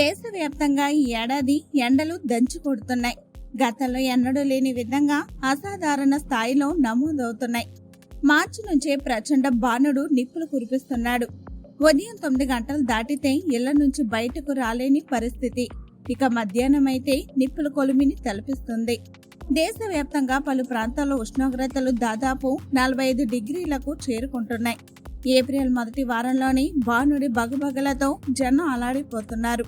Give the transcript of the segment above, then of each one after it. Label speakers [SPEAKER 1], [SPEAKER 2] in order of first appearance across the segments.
[SPEAKER 1] దేశవ్యాప్తంగా ఈ ఏడాది ఎండలు దంచి కొడుతున్నాయి. గతంలో ఎన్నడూ లేని విధంగా అసాధారణ స్థాయిలో నమోదవుతున్నాయి. మార్చి నుంచే ప్రచండ బాణుడు నిప్పులు కురిపిస్తున్నాడు. ఉదయం తొమ్మిది గంటలు దాటితే ఇళ్ళ నుంచి బయటకు రాలేని పరిస్థితి. ఇక మధ్యాహ్నం అయితే నిప్పుల కొలిమిని తలపిస్తుంది. దేశవ్యాప్తంగా పలు ప్రాంతాల్లో ఉష్ణోగ్రతలు దాదాపు నలభై ఐదు డిగ్రీలకు చేరుకుంటున్నాయి. ఏప్రిల్ మొదటి వారంలోనే బాణుడి బగబగలతో జనం అలాడిపోతున్నారు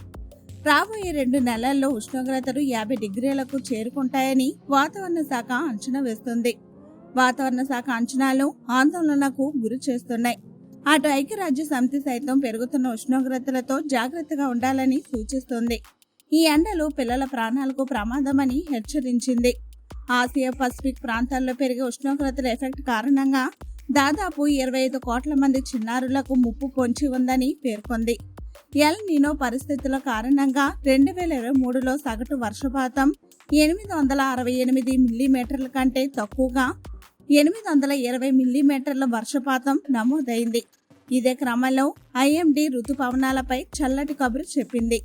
[SPEAKER 1] రాబోయే రెండు నెలల్లో ఉష్ణోగ్రతలు యాభై డిగ్రీలకు చేరుకుంటాయని వాతావరణ శాఖ అంచనా వేస్తుంది. వాతావరణ శాఖ అంచనాలు ఆందోళనకు గురి చేస్తున్నాయి. అటు ఐక్యరాజ్య సమితి సైతం పెరుగుతున్న ఉష్ణోగ్రతలతో జాగ్రత్తగా ఉండాలని సూచిస్తుంది. ఈ ఎండలు పిల్లల ప్రాణాలకు ప్రమాదమని హెచ్చరించింది. ఆసియా పసిఫిక్ ప్రాంతాల్లో పెరిగే ఉష్ణోగ్రతల ఎఫెక్ట్ కారణంగా దాదాపు ఇరవై ఐదు కోట్ల మంది చిన్నారులకు ముప్పు పొంచి ఉందని పేర్కొంది. ఎల్ నినో పరిస్థితుల కారణంగా రెండు వేల ఇరవై మూడులో సగటు వర్షపాతం ఎనిమిది వందల అరవై ఎనిమిది మిల్లీమీటర్ల కంటే తక్కువగా ఎనిమిది వందల ఇరవై మిల్లీమీటర్ల వర్షపాతం నమోదైంది. ఇదే క్రమంలో ఐఎండి రుతుపవనాలపై చల్లటి కబురు చెప్పింది.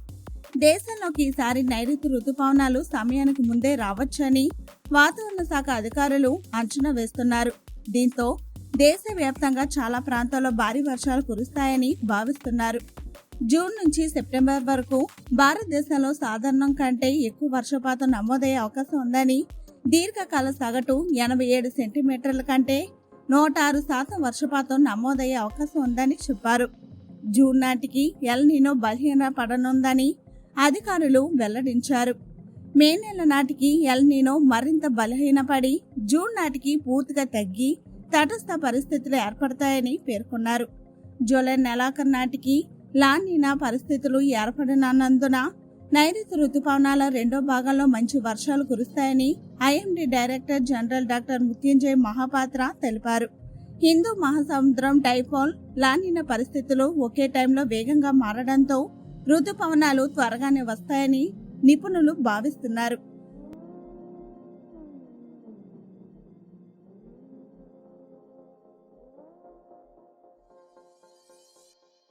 [SPEAKER 1] దేశంలోకి ఈసారి నైరుతి రుతుపవనాలు సమయానికి ముందే రావచ్చని వాతావరణ శాఖ అధికారులు అంచనా వేస్తున్నారు. దీంతో దేశవ్యాప్తంగా చాలా ప్రాంతాల్లో భారీ వర్షాలు కురుస్తాయని భావిస్తున్నారు. జూన్ నుంచి సెప్టెంబర్ వరకు భారతదేశంలో సాధారణం కంటే ఎక్కువ వర్షపాతం నమోదయ్యే అవకాశం ఉందని దీర్ఘకాల సగటు ఎనభై ఏడు సెంటీమీటర్ల కంటే నూట ఆరు శాతం వర్షపాతం నమోదయ్యే అవకాశం ఉందని చెప్పారు. జూన్ నాటికి ఎల్నినో బలహీన పడనుందని అధికారులు వెల్లడించారు. మే నెల నాటికి ఎల్నినో మరింత బలహీనపడి జూన్ నాటికి పూర్తిగా తగ్గి తటస్థ పరిస్థితులు ఏర్పడతాయని పేర్కొన్నారు. జూలై నెలాఖరు నాటికి లానీనా పరిస్థితులు ఏర్పడనున్నందున నైరుతి రుతుపవనాల రెండో భాగంలో మంచి వర్షాలు కురుస్తాయని IMD director general doctor Mrutyunjay Mahapatra తెలిపారు. హిందూ మహాసముద్రం డైపోల్ లానిన పరిస్థితులు ఒకే టైంలో వేగంగా మారడంతో రుతుపవనాలు త్వరగానే వస్తాయని నిపుణులు భావిస్తున్నారు.